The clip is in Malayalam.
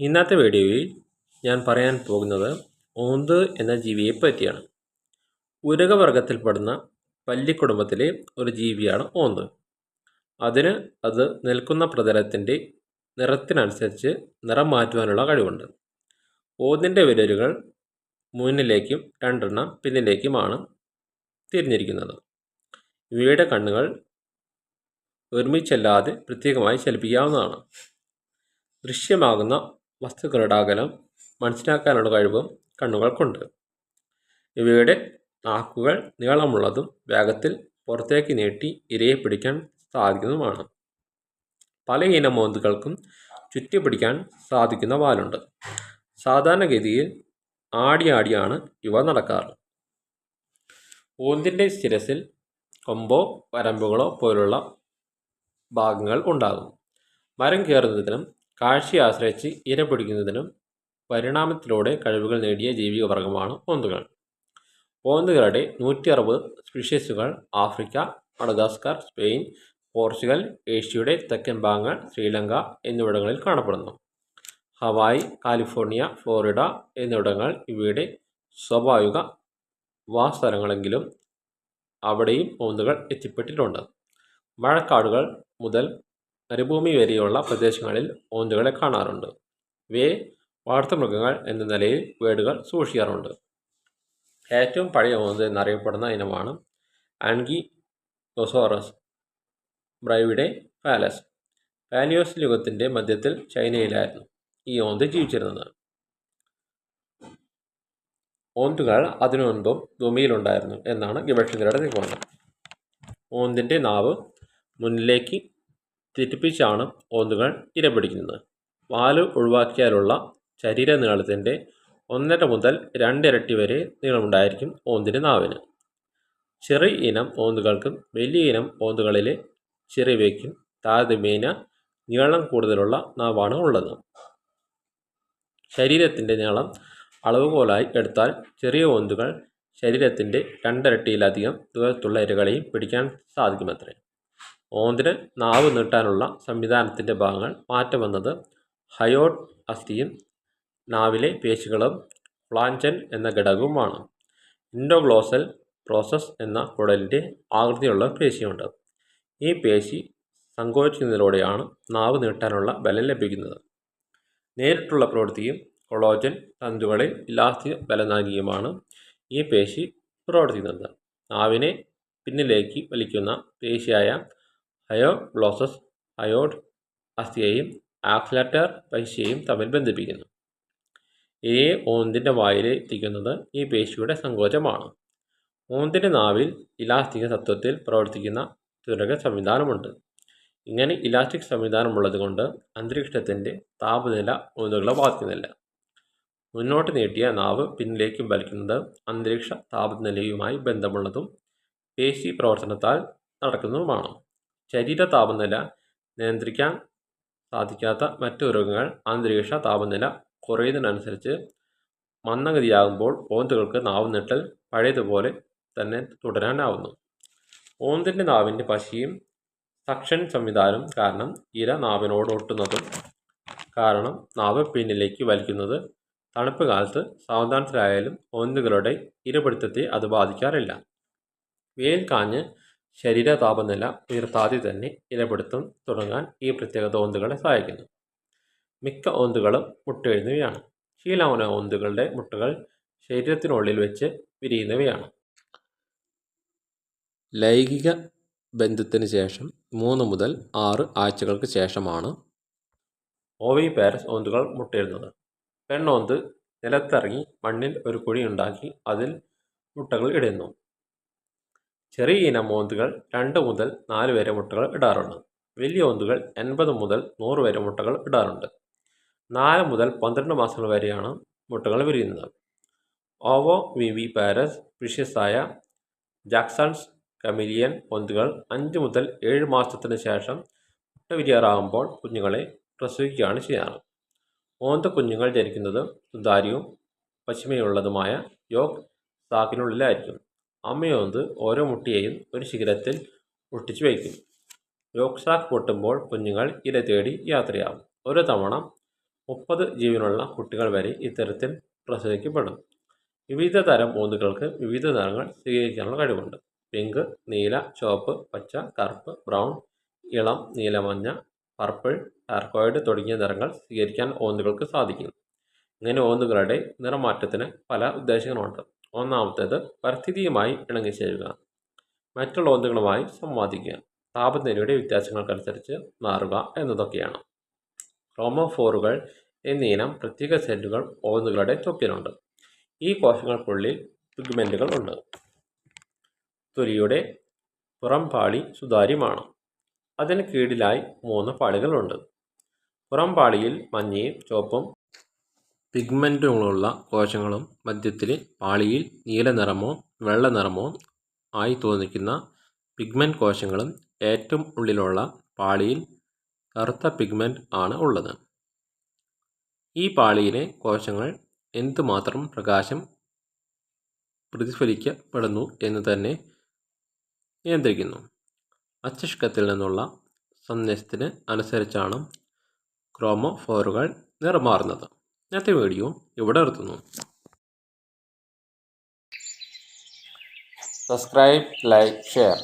ഇന്നത്തെ വീഡിയോയിൽ ഞാൻ പറയാൻ പോകുന്നത് ഓന്ത് എന്ന ജീവിയെ പറ്റിയാണ്. ഉരകവർഗത്തിൽപ്പെടുന്ന പല്ലിക്കുടുംബത്തിലെ ഒരു ജീവിയാണ് ഓന്ത്. അതിന് അത് നിൽക്കുന്ന പ്രതലത്തിന്റെ നിറത്തിനനുസരിച്ച് നിറം മാറ്റുവാനുള്ള കഴിവുണ്ട്. ഓന്തിന്റെ വിരലുകൾ മുന്നിലേക്കും രണ്ടെണ്ണം പിന്നിലേക്കുമാണ് തിരിഞ്ഞിരിക്കുന്നത്. ഇവയുടെ കണ്ണുകൾ ഒരുമിച്ചല്ലാതെ പ്രത്യേകമായി ചലിപ്പിക്കാവുന്നതാണ്. ദൃശ്യമാകുന്ന വസ്തുക്കളുടെ അകലം മനസ്സിലാക്കാനുള്ള കഴിവും കണ്ണുകൾക്കുണ്ട്. ഇവയുടെ നാക്കുകൾ നീളമുള്ളതും വേഗത്തിൽ പുറത്തേക്ക് നീട്ടി ഇരയെ പിടിക്കാൻ സാധിക്കുന്നതുമാണ്. പല ഇനം മോന്തുകൾക്കും ചുറ്റിപ്പിടിക്കാൻ സാധിക്കുന്ന വാലുണ്ട്. സാധാരണഗതിയിൽ ആടി ആടിയാണ് ഇവ നടക്കാറ്. ഓന്തിന്റെ ശിരസിൽ കൊമ്പോ വരമ്പുകളോ പോലുള്ള ഭാഗങ്ങൾ ഉണ്ടാകും. മരം കയറുന്നതിനും കാഴ്ചയെ ആശ്രയിച്ച് ഇര പിടിക്കുന്നതിനും പരിണാമത്തിലൂടെ കഴിവുകൾ നേടിയ ജീവിക വർഗമാണ് പോന്തുകൾ. പോന്തുകളുടെ നൂറ്റി അറുപത് സ്പീഷീസുകൾ ആഫ്രിക്ക മഡഗാസ്കർ സ്പെയിൻ പോർച്ചുഗൽ ഏഷ്യയുടെ തെക്കൻ ഭാഗങ്ങൾ ശ്രീലങ്ക എന്നിവിടങ്ങളിൽ കാണപ്പെടുന്നു. ഹവായ് കാലിഫോർണിയ ഫ്ലോറിഡ എന്നിവിടങ്ങൾ ഇവയുടെ സ്വാഭാവിക വാസസ്ഥലങ്ങളെങ്കിലും അവിടെയും പോന്തുകൾ എത്തിപ്പെട്ടിട്ടുണ്ട്. മഴക്കാടുകൾ മുതൽ മരുഭൂമി വരെയുള്ള പ്രദേശങ്ങളിൽ ഓന്തുകളെ കാണാറുണ്ട്. ഇവയെ വളർത്തുമൃഗങ്ങൾ എന്ന നിലയിൽ വീടുകൾ സൂക്ഷിക്കാറുണ്ട്. ഏറ്റവും പഴയ ഓന്ത് എന്നറിയപ്പെടുന്ന ഇനമാണ് ആൻഗി ഡൊസോറസ് ബ്രൈവിഡെ പാലസ്. പാലിയോസ് യുഗത്തിന്റെ മധ്യത്തിൽ ചൈനയിലായിരുന്നു ഈ ഓന്ത് ജീവിച്ചിരുന്നത്. ഓന്തുകൾ അതിനു മുൻപും ഭൂമിയിലുണ്ടായിരുന്നു എന്നാണ് ഗവേഷകരുടെ നിഗമനം. ഓന്തിന്റെ നാവ് മുന്നിലേക്ക് തെറ്റിപ്പിച്ചാണ് ഓന്തുകൾ ഇരപിടിക്കുന്നത്. വാൽ ഒഴിവാക്കിയാലുള്ള ശരീര നീളത്തിന്റെ ഒന്നര മുതൽ രണ്ടിരട്ടി വരെ നീളമുണ്ടായിരിക്കും ഓന്തിന്റെ നാവിന്. ചെറിയ ഇനം ഓന്തുകൾക്കും വലിയ ഇനം ഓന്തുകളിലെ ചെറിയവയ്ക്കും താരതമ്യേന നീളം കൂടുതലുള്ള നാവാണ് ഉള്ളത്. ശരീരത്തിന്റെ നീളം അളവുകോലായി എടുത്താൽ ചെറിയ ഓന്തുകൾ ശരീരത്തിന്റെ രണ്ടിരട്ടിയിലധികം ദൂരത്തുള്ള ഇരകളെയും പിടിക്കാൻ സാധിക്കുമത്രേ. ഓന്തിന് നാവ് നീട്ടാനുള്ള സംവിധാനത്തിന്റെ ഭാഗങ്ങൾ മാറ്റം വന്നത് ഹയോട്ട് അസ്ഥിയും നാവിലെ പേശികളും ഫ്ലാഞ്ചൻ എന്ന ഘടകവുമാണ്. ഇൻഡോഗ്ലോസൽ പ്രോസസ് എന്ന കുടലിന്റെ ആകൃതിയുള്ള പേശിയുണ്ട്. ഈ പേശി സങ്കോചിക്കുന്നതിലൂടെയാണ് നാവ് നീട്ടാനുള്ള ബലം ലഭിക്കുന്നത്. നേരിട്ടുള്ള പ്രവൃത്തിയും കൊളോജൻ തന്തുകളിൽ ഇലാസ്റ്റിക് ബലം നൽകിയുമാണ് ഈ പേശി പ്രവർത്തിക്കുന്നത്. നാവിനെ പിന്നിലേക്ക് വലിക്കുന്ന പേശിയായ ഹയോഗ്ലോസസ് അയോഡ് അസ്ഥിയെയും ആക്സിലറ്റർ പൈശയും തമ്മിൽ ബന്ധിപ്പിക്കുന്നു. ഇരയെ ഓന്തിന്റെ വായിൽ എത്തിക്കുന്നത് ഈ പേശിയുടെ സങ്കോചമാണ്. ഓന്തിന്റെ നാവിൽ ഇലാസ്റ്റിക് തത്വത്തിൽ പ്രവർത്തിക്കുന്ന തുരക സംവിധാനമുണ്ട്. ഇങ്ങനെ ഇലാസ്റ്റിക് സംവിധാനമുള്ളത് കൊണ്ട് അന്തരീക്ഷത്തിന്റെ താപനില ഓന്തുകളെ ബാധിക്കുന്നില്ല. മുന്നോട്ട് നീട്ടിയ നാവ് പിന്നിലേക്ക് വലിക്കുന്നത് അന്തരീക്ഷ താപനിലയുമായി ബന്ധമുള്ളതും പേശി പ്രവർത്തനത്താൽ നടക്കുന്നതുമാണ്. ശരീര താപനില നിയന്ത്രിക്കാൻ സാധിക്കാത്ത മറ്റു രോഗങ്ങൾ അന്തരീക്ഷ താപനില കുറയുന്നതിനനുസരിച്ച് മന്ദഗതിയാകുമ്പോൾ ഓന്തുകൾക്ക് നാവ് നീട്ടൽ പഴയതുപോലെ തന്നെ തുടരാനാവുന്നു. ഓന്തിന്റെ നാവിന്റെ പശിയും സക്ഷൻ സംവിധാനം കാരണം ഇര നാവിനോട് ഒട്ടുന്നതും കാരണം നാവ് പിന്നിലേക്ക് വലിക്കുന്നത് തണുപ്പ് കാലത്ത് സാവധാനത്തിലായാലും ഓന്തുകളുടെ ഇരപിടുത്തത്തെ അത് ബാധിക്കാറില്ല. വേൽ കാഞ്ഞ് ശരീര താപനില ഉയർത്താതെ തന്നെ ഇരപിടുത്തം തുടങ്ങാൻ ഈ പ്രത്യേകത ഓന്തുകളെ സഹായിക്കുന്നു. മിക്ക ഓന്തുകളും മുട്ടയിടുന്നവയാണ് ശീലാവന ഓന്തുകളുടെ മുട്ടകൾ ശരീരത്തിനുള്ളിൽ വെച്ച് വിരിയുന്നവയാണ്. ലൈംഗിക ബന്ധത്തിന് ശേഷം മൂന്ന് മുതൽ ആറ് ആഴ്ചകൾക്ക് ശേഷമാണ് ഓവി പാരസ് ഓന്തുകൾ മുട്ടയിടുന്നത് പെണ്ണോന്ത് നിലത്തിറങ്ങി മണ്ണിൽ ഒരു കുഴി ഉണ്ടാക്കി അതിൽ മുട്ടകൾ ഇടുന്നു. ചെറിയ ഇനം ഓന്തുകൾ രണ്ട് മുതൽ നാല് വരെ മുട്ടകൾ ഇടാറുണ്ട്. വലിയ ഓന്തുകൾ എൺപത് മുതൽ നൂറ് വരെ മുട്ടകൾ ഇടാറുണ്ട്. നാല് മുതൽ പന്ത്രണ്ട് മാസങ്ങൾ വരെയാണ് മുട്ടകൾ വിരിയുന്നത്. ഓവോ വി വി പാരസ് വിഷ്യസായ ജാക്സൺസ് കമിലിയൻ ഓന്തുകൾ അഞ്ച് മുതൽ ഏഴ് മാസത്തിന് ശേഷം മുട്ട വിരിയാറാകുമ്പോൾ കുഞ്ഞുങ്ങളെ പ്രസവിക്കുകയാണ് ചെയ്യാറ്. ഓന്ത കുഞ്ഞുങ്ങൾ ജനിക്കുന്നത് സുതാര്യവും പശ്ചിമയുള്ളതുമായ യോഗ് സാക്കിനുള്ളിലായിരിക്കും. അമ്മയോന്ത് ഓരോ മുട്ടിയെയും ഒരു ശിഖരത്തിൽ ഒട്ടിച്ചു വയ്ക്കും യോക്സാക്ക് പൊട്ടുമ്പോൾ കുഞ്ഞുങ്ങൾ ഇര തേടി യാത്രയാവും. ഒരു തവണ മുപ്പത് ജീവനുള്ള കുട്ടികൾ വരെ ഇത്തരത്തിൽ പ്രസവിക്കപ്പെടും. വിവിധ തരം ഓന്തുകൾക്ക് വിവിധ നിറങ്ങൾ സ്വീകരിക്കാനുള്ള കഴിവുണ്ട്. പിങ്ക് നീല ചുവപ്പ് പച്ച കറുപ്പ് ബ്രൗൺ ഇളം നീലമഞ്ഞ പർപ്പിൾ ടാർക്കോയിഡ് തുടങ്ങിയ നിറങ്ങൾ സ്വീകരിക്കാൻ ഓന്തുകൾക്ക് സാധിക്കും. ഇങ്ങനെ ഓന്തുകളുടെ നിറമാറ്റത്തിന് പല ഉദ്ദേശങ്ങളുണ്ട്. ഒന്നാമത്തേത് പരിസ്ഥിതിയുമായി ഇണങ്ങി ചേരുക. മറ്റുള്ള ഒന്നുകളുമായി സംവാദിക്കുക. താപനിലയുടെ വ്യത്യാസങ്ങൾക്കനുസരിച്ച് മാറുക എന്നതൊക്കെയാണ്. ക്രോമോഫോറുകൾ എന്നീനം പ്രത്യേക സെല്ലുകൾ ഓന്നുകളുടെ ത്വക്കിലുണ്ട് ഈ കോശങ്ങൾക്കുള്ളിൽ പിഗ്മെന്റുകൾ ഉണ്ട്. തൊലിയുടെ പുറംപാളി സുതാര്യമാണ്. അതിന് കീഴിലായി മൂന്ന് പാളികളുണ്ട്. പുറംപാളിയിൽ മഞ്ഞയും ചുവപ്പും പിഗ്മെന്റുകളുള്ള കോശങ്ങളും മധ്യത്തിലെ പാളിയിൽ നീല നിറമോ വെള്ള നിറമോ ആയി തോന്നിക്കുന്ന പിഗ്മെന്റ് കോശങ്ങളും ഏറ്റവും ഉള്ളിലുള്ള പാളിയിൽ കറുത്ത പിഗ്മെന്റ് ആണ് ഉള്ളത്. ഈ പാളിയിലെ കോശങ്ങൾ എന്തുമാത്രം പ്രകാശം പ്രതിഫലിക്കപ്പെടുന്നു എന്ന് തന്നെ നിയന്ത്രിക്കുന്നു. മസ്തിഷ്കത്തിൽ നിന്നുള്ള സന്ദേശത്തിന് അനുസരിച്ചാണ് ക്രോമോഫോറുകൾ നിറമാറുന്നത് ഇന്നത്തെ വീഡിയോ ഇവിടെ നിർത്തുന്നു? Subscribe like share